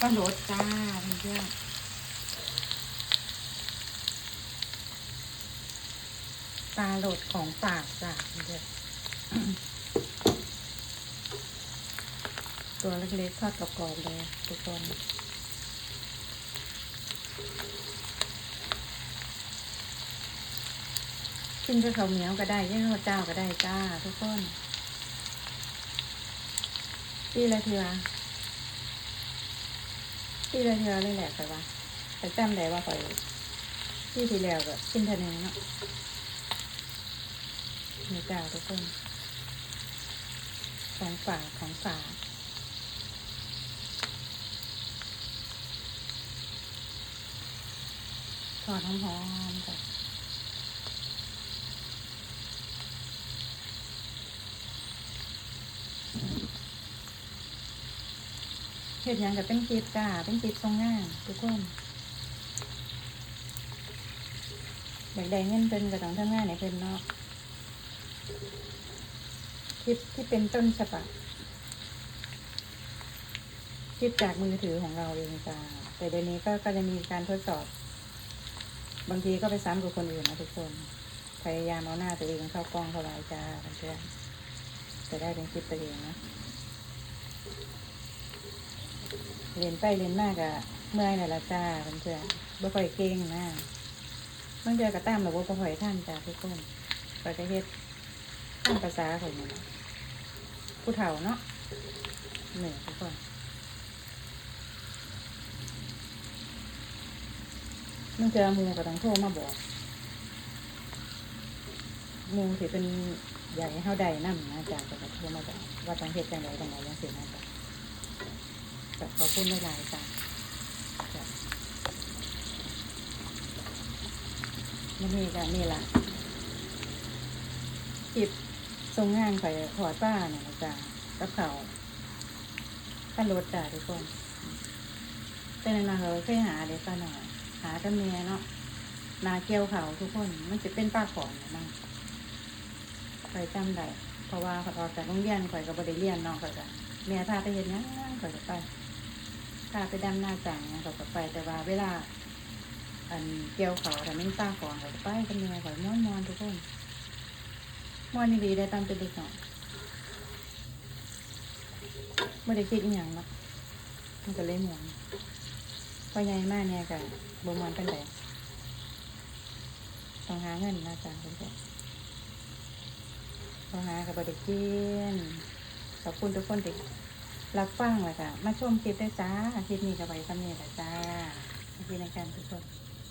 ก็โหลดจ้าเพื่อนๆปลาโหลดของฝากจ้าเพื่อนตัวเล็กๆทอดกรอบๆเลยทุกคนกินกับข้าวเหนียวก็ได้ยี่ห้อเจ้าก็ได้จ้า ทุกคนปีละทีละ ที่เทือเลยแหละค่ะว่าแต่จำได้ว่าคอยที่ที่แล้วก็กินทะเลเนาะมีกาวทุกคนของฝากของฝากทอดหอมๆจ้ะ เห็ดยังกับเป็นคลิปจ้าเป็นคลิปทรงงานทุกคนอยากได้เงินเป็นก็ต้องทำงานในเพิ่นเนาะคลิปที่เป็นต้นฉบับคลิปจากมือถือของเราเองจ้าแต่เดี๋ยวนี้ก็ก็จะมีการทดสอบ บางทีก็ไปซ้ำกับคนอื่นนะทุกคน พยายามเอาหน้าตัวเองเข้ากล้องเข้าไว้จ้าเพื่อนจะได้เป็นคลิปตัวเองนะ เรียนไปเรียนมากอะเมื่อยน่ะละจ้าเพื่อนๆบ่ค่อยเก่งนะบางเดือก็ตามหระบบบ่ค่อยท่านจ้าทุกคนก็จะเฮ็ดตามภาษาขอยนี่ล่ะผู้เฒ่าเนาะเหนื่อยทุกคนมันเจอมูก็ต้องโทรมาบอกมูที่เป็นใหญ่เฮาใดนำนะจ้าก็จะโทรมาบอกว่าต้องเฮ็ดจังไดจังไดจังซี่นะจ้ะ แต่เขาพูดไม่หลายจ้ะจ้ะนี่ก็นี่ล่ะจิบทรงงานข่อยถอดป้าเนี่ยจ้ะกับเขาตั้งรถจ้ะทุกคนเป็นนาเราเคยหาเด็กป้าหน่อย หาตะเมียเนาะนาเกี่ยวเขาทุกคน มันจะเป็นป้าก่อนนะมั่งข่อยจำได้เพราะว่าขอจากโรงเรียนข่อยก็บ่ได้เรียนเนาะข่อยก็แม่พาไปเห็นงานข่อยก็ไป ถ้าไปดำหน้าจ่างเนี่ยเขาก็ไปแต่ว่าเวลา อันเกี่ยวเขาแต่ไม่ป้าของเขาก็ไปกันยังไงเขาม้วนมวนทุกคนม้วนนี่ดีได้ตามเป็นเด็กหน่อยไม่ได้คิดอย่างนะมันก็เลยหมุนพอใหญ่มากเนี่ยกับบมวนเป็นไดต้องหาเงินนะจ๊ะเพื่อนๆต้องหากับบริกินขอบคุณทุกคนที่ รับฟังเลยค่ะมาชมคลิปได้จ้าคลิปนี้ก็ไปสำเนียงจ้าคลิปในการทุกคน